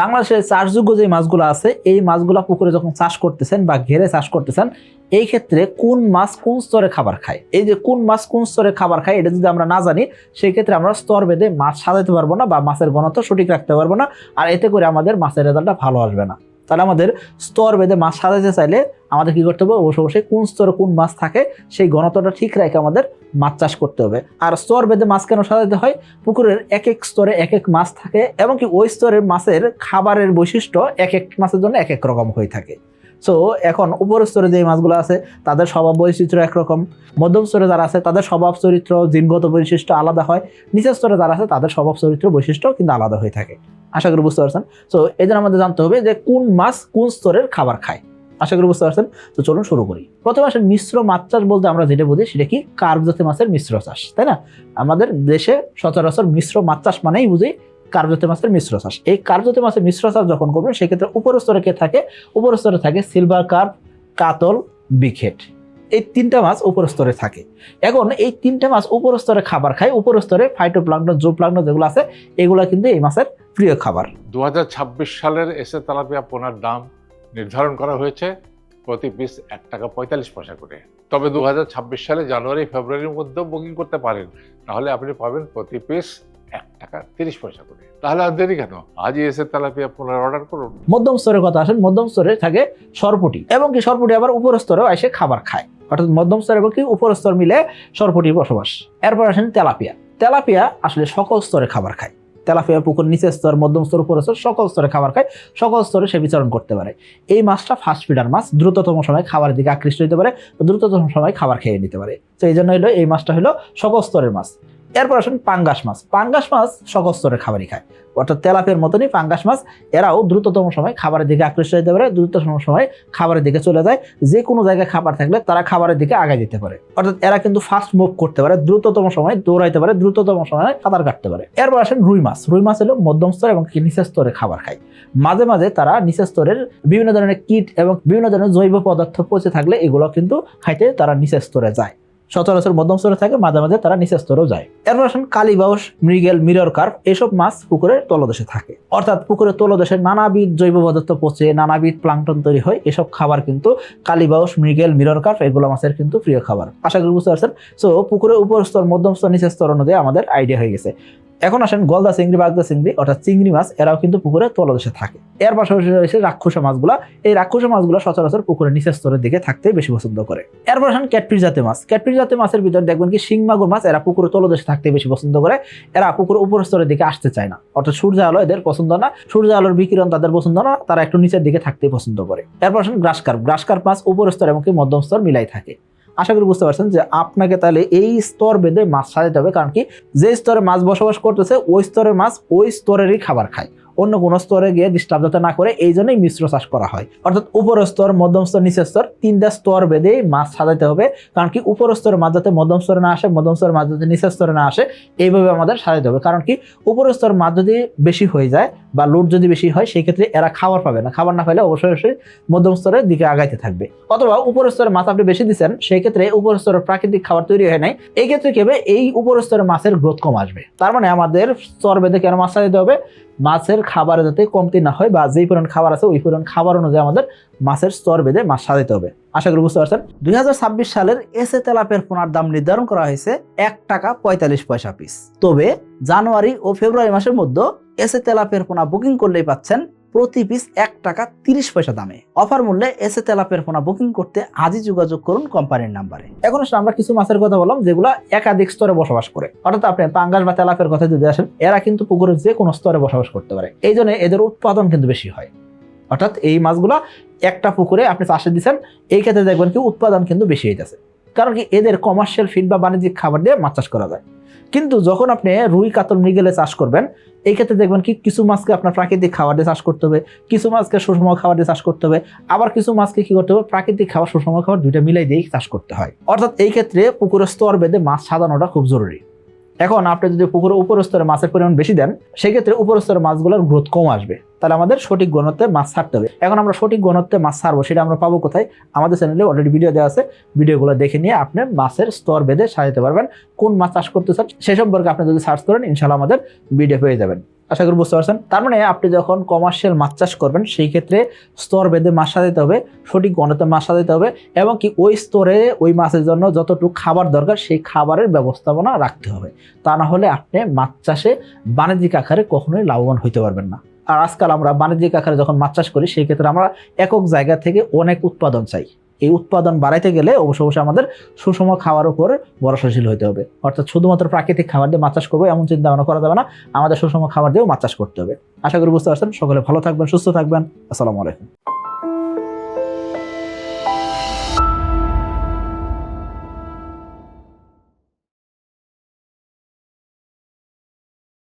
বাংলাদেশের চাষযোগ্য যে মাছগুলো আছে, এই মাছগুলো পুকুরে যখন চাষ করতেছেন বা ঘেরে চাষ করতেছেন, এই ক্ষেত্রে কোন মাছ কোন স্তরে খাবার খায়? এই যে কোন মাছ কোন স্তরে খাবার খায়, এটা যদি আমরা না জানি সেই ক্ষেত্রে আমরা স্তর বেঁধে মাছ সাজাতে পারব না বা মাছের ঘনত্ব সঠিক রাখতে পারব না, আর এতে করে আমাদের মাছের রেজাল্টটা ভালো আসবে না। তাহলে আমাদের স্তর বেঁধে মাছ সাজাতে চাইলে আমাদের কি করতে হবে? অবশ্যই অবশ্যই কোন স্তরে কোন মাছ থাকে সেই ঘনত্বটা ঠিক রেখে আমাদের মাছ চাষ করতে হবে। আর স্তর বেঁধে মাছ কেন সাজাতে হয়? পুকুরের এক এক স্তরে এক এক মাছ থাকে এবং কি ওই স্তরের মাছের খাবারের বৈশিষ্ট্য এক এক মাছের জন্য এক এক রকম হয়ে থাকে। সো এখন উপর স্তরে যে মাছগুলো আছে, তাদের স্বভাব বৈচিত্র্য একরকম। মধ্যম স্তরে যারা আছে, তাদের স্বভাব চরিত্র, জিনগত বৈশিষ্ট্য আলাদা হয়। নিচের স্তরে যারা আছে, তাদের স্বভাব চরিত্র বৈশিষ্ট্য কিন্তু আলাদা হয়ে থাকে। আশা করি বুঝতে পারছেন। সো এই জন্য আমাদের জানতে হবে যে কোন মাছ কোন স্তরের খাবার খায়। আশা করি বুঝতে পারছেন। তো চলুন শুরু করি। প্রথমে আসেন মিশ্র মাছ চাষ বলতে আমরা যেটা বুঝি সেটা কি? কার্প জাতীয় মাছের মিশ্র চাষ, তাই না? আমাদের দেশে সচরাচর মিশ্র মাছ চাষ মানেই বুঝি কার্প জাতীয় মাছের মিশ্র চাষ। এই কার্প জাতীয় মাছের মিশ্র চাষ যখন করবেন, সেক্ষেত্রে উপর স্তরে কে থাকে? উপর স্তরে থাকে সিলভার কার্প, কাতল বিখেট এই তিনটা মাছ উপর স্তরে থাকে। এখন এই তিনটা মাছ উপর স্তরে খাবার খায় উপর স্তরে ফাইটোপ্লাঙ্কটন জোপ্লাঙ্কটন যেগুলো আছে, এগুলো কিন্তু এই মাছের প্রিয় খাবার। দু হাজার ছাব্বিশ সালের এসে তেলাপিয়া পোনার দাম নির্ধারণ করা হয়েছে প্রতি পিস এক টাকা পঁয়তাল্লিশ পয়সা করে। তবে দু হাজার ছাব্বিশ সালে জানুয়ারি ফেব্রুয়ারির মধ্যেও বুকিং করতে পারেন তাহলে আপনি পাবেন প্রতি পিস এক টাকা তিরিশ পয়সা করে। তাহলে আর দেরি কেন? আজই এসে তেলাপিয়া পোনার অর্ডার করুন। মধ্যম স্তরের কথা আসেন মধ্যম স্তরে থাকে সরপুটি এবং কি সরপুটি আবার উপর স্তরেও এসে খাবার খায়। অর্থাৎ মধ্যম স্তর এবং কি উপর স্তর মিলে সরপুটির বসবাস। এরপর আসেন তেলাপিয়া। তেলাপিয়া আসলে সকল স্তরে খাবার খায়। তেলাপিয়া পুকুর নিচের স্তর, মধ্যম স্তর উপর স্তর, সকল স্তরে খাবার খায়, সকল স্তরে সে বিচরণ করতে পারে। এই মাছটা ফাস্ট ফিডার মাছ, দ্রুততম সময় খাবারের দিকে আকৃষ্ট হতে পারে দ্রুততম সময় খাবার খেয়ে নিতে পারে। তো এই জন্য হলো এই মাছটা হলো সকল স্তরের মাছ। এরপর আসেন পাঙ্গাস মাছ। পাঙ্গাস মাছ সকল স্তরের খাবারই খায়। অর্থাৎ তেলাপের মতনই পাঙ্গাস মাছ, এরাও দ্রুততম সময় খাবারের দিকে আকৃষ্ট হতে পারে, দ্রুততম সময় খাবারের দিকে চলে যায়। যে কোনো জায়গায় খাবার থাকলে তারা খাবারের দিকে আগে যেতে পারে। অর্থাৎ এরা কিন্তু ফাস্ট মুভ করতে পারে, দ্রুততম সময় দৌড়াইতে পারে, দ্রুততম সময় সাঁতার কাটতে পারে। এরপর আসেন রুই মাছ। রুই মাছ হলো মধ্যম স্তর এবং নিচের স্তরে খাবার খায়। মাঝে মাঝে তারা নিচের স্তরের বিভিন্ন ধরনের কীট এবং বিভিন্ন ধরনের জৈব পদার্থ পচে থাকলে এগুলো কিন্তু খাইতে তারা নিচের স্তরে যায়। সচরাচর মধ্যম স্তরে থাকে, মাঝে মাঝে তারা নিচের স্তরেও যায়। এরপর আসেন কালীবাউস মৃগেল, মিরর, কার্প, এসব মাছ পুকুরের তলদেশে থাকে। অর্থাৎ পুকুরের তলদেশে নানাবিধ জৈব পদার্থ পচে, নানাবিধ প্লাংটন তৈরি হয়। এসব খাবার কিন্তু কালীবাউস মৃগেল, মিরর, কার্প এগুলো মাছের কিন্তু প্রিয় খাবার। আশা করি বুঝতে পারছেন? সো পুকুরের উপর স্তর, মধ্যম স্তর, নিচের স্তর অনুযায়ী আমাদের আইডিয়া হয়ে গেছে। এখন আসেন গলদা চিংড়ি, বাগদা চিংড়ি, অর্থাৎ চিংড়ি মাছ, এরাও কিন্তু পুকুরে তলদেশে থাকে। এর পাশাপাশি রয়েছে রাক্ষসা মাছগুলা। এই রাক্ষসা মাছগুলো সচরাচর পুকুরের নিচের স্তরের দিকে থাকতে বেশি পছন্দ করে। এরপর আসেন ক্যাটফিস জাতীয় মাছ। ক্যাটফিস জাতীয় মাছের ভিতর দেখবেন কি শিং মাগুর মাছ এরা পুকুরের তলদেশে থাকতে বেশি পছন্দ করে। এরা পুকুরের উপর স্তরের দিকে আসতে চায় না। অর্থাৎ সূর্য আলো এদের পছন্দ না। সূর্য আলোর বিকিরণ তাদের পছন্দ না। তারা একটু নিচের দিকে থাকতে পছন্দ করে। এরপর আসেন গ্রাসকার্প। গ্রাসকার্প মাছ উপর স্তর এবং মধ্যম স্তর মিলাই থাকে। আশা করি বুঝতে পারছেন যে আপনাকে তাহলে এই স্তর বেঁধে মাছ সাজাতে হবে, কারণ কি যে স্তরে মাছ বসবাস করতেছে, ওই স্তরের মাছ ওই স্তরেরই খাবার খায়। অন্য কোনো স্তরে গিয়ে ডিস্টার্ব যাতে না করে, এই জন্যই মিশ্র চাষ করা হয়। অর্থাৎ উপর স্তর, মধ্যম স্তর, নিচের স্তর, তিনটা স্তর বেঁধে মাছ সাজাতে হবে, কারণ কি উপর স্তরের মাছ যাতে মধ্যম স্তরে না আসে, মধ্যম স্তরের মাছ যাতে নিচের স্তরে না আসে, এইভাবে আমাদের সাজাতে হবে। কারণ কি উপর স্তর মাছ যদি বেশি হয়ে যায় বা লোড যদি বেশি হয় সেই ক্ষেত্রে এরা খাবার পাবে না। খাবার না পেলে অবশ্যই অবশ্যই মধ্যম স্তরের দিকে আগাইতে থাকবে। অথবা উপর স্তরের মাছ আপনি বেশি দিচ্ছেন সেই ক্ষেত্রে উপর স্তরের প্রাকৃতিক খাবার তৈরি হয় নাই। এই ক্ষেত্রে কি হবে? এই উপর স্তরের মাছের গ্রোথ কম আসবে। তার মানে আমাদের স্তর বেঁধে কেন মাছ সাজাতে হবে? মাছের খাবার যাতে কমতি না হয় বা যেই পরিমাণ খাবার আছে, ওই পরিমাণ খাবার অনুযায়ী আমাদের মাছের স্তর বেঁধে মাছ সাজাতে হবে। আশা করি বুঝতে পারছেন। দুই হাজার ছাব্বিশ সালের এসে তেলাপের পোনার দাম নির্ধারণ করা হয়েছে এক টাকা পঁয়তাল্লিশ পয়সা পিস তবে জানুয়ারি ও ফেব্রুয়ারি মাসের মধ্যে এসে তেলাপের পোনা বুকিং করলেই পাচ্ছেন প্রতি পিস এক টাকা তিরিশ পয়সা দামে। অফার মূল্যে এসে তেলাপের পোনা বুকিং করতে আজই যোগাযোগ করুন কোম্পানির নাম্বারে। এখন আমরা কিছু মাছের কথা বললাম, যেগুলো একাধিক স্তরে বসবাস করে। অর্থাৎ আপনি পাঙ্গাস বা তেলাপের কথা যদি আসেন, এরা কিন্তু পুকুরের যে কোনো স্তরে বসবাস করতে পারে। এই জন্য এদের উৎপাদন কিন্তু বেশি হয়। অর্থাৎ এই মাছগুলো একটা পুকুরে আপনি চাষে দিচ্ছেন এই ক্ষেত্রে দেখবেন কি উৎপাদন কিন্তু বেশি হইতেছে। কারণ কি এদের কমার্শিয়াল ফিড বা বাণিজ্যিক খাবার দিয়ে মাছ চাষ করা যায়। কিন্তু যখন আপনি রুই, কাতল, মৃগেলে চাষ করবেন, এই ক্ষেত্রে দেখবেন কি কিছু মাছকে আপনার প্রাকৃতিক খাবার দিয়ে চাষ করতে হবে, কিছু মাছকে সুষম খাবার দিয়ে চাষ করতে হবে, আবার কিছু মাছকে কি করতে হবে, প্রাকৃতিক খাবার, সুষম খাবার দুইটা মিলাই দিয়েই চাষ করতে হয়। অর্থাৎ এই ক্ষেত্রে পুকুরের স্তর বেঁধে মাছ সাজানোটা খুব জরুরি। এখন আপনি যদি পুকুরের উপর স্তরে মাছের পরিমাণ বেশি দেন, সেক্ষেত্রে উপর স্তরের মাছগুলোর গ্রোথ কম আসবে। তাহলে আমাদের সঠিক গণত্বে মাছ ছাড়তে হবে। এখন আমরা সঠিক গণত্বে মাছ ছাড়বো, সেটা আমরা পাবো কোথায়? আমাদের চ্যানেলে অলরেডি ভিডিও দেওয়া আছে। ভিডিওগুলো দেখে নিয়ে আপনি মাছের স্তর বেঁধে সাজাতে পারবেন। কোন মাছ চাষ করতে চান সে সম্পর্কে আপনি যদি সার্চ করেন ইনশাল্লাহ আমাদের ভিডিও পেয়ে যাবেন। আশা করি বুঝতে পারছেন? তার মানে আপনি যখন কমার্শিয়াল মাছ চাষ করবেন, সেই ক্ষেত্রে স্তর বেঁধে মাছ সাজাতে হবে, সঠিক গণতে মাছ সাজাতে হবে এবং কি ওই স্তরে ওই মাছের জন্য যতটুকু খাবার দরকার, সেই খাবারের ব্যবস্থাপনা রাখতে হবে। তা না হলে আপনি মাছ চাষে বাণিজ্যিক আকারে কখনোই লাভবান হইতে পারবেন না। আর আজকাল আমরা বাণিজ্যিক আকারে যখন মাছ চাষ করি, সেই ক্ষেত্রে আমরা একক জায়গা থেকে অনেক উৎপাদন চাই। এই উৎপাদন বাড়াইতে গেলে অবশ্য অবশ্যই আমাদের সুষম খাওয়ার উপর ভরসাশীল হতে হবে। অর্থাৎ শুধুমাত্র প্রাকৃতিক খাবার দিয়ে মাছ চাষ করব এমন চিন্তা ভাবনা করা যাবে না, আমাদের সুষম খাবার দিয়েও মাছ চাষ করতে হবে। আশা করি বুঝতে পারছেন। সকলে ভালো থাকবেন, সুস্থ থাকবেন। আসসালামু আলাইকুম।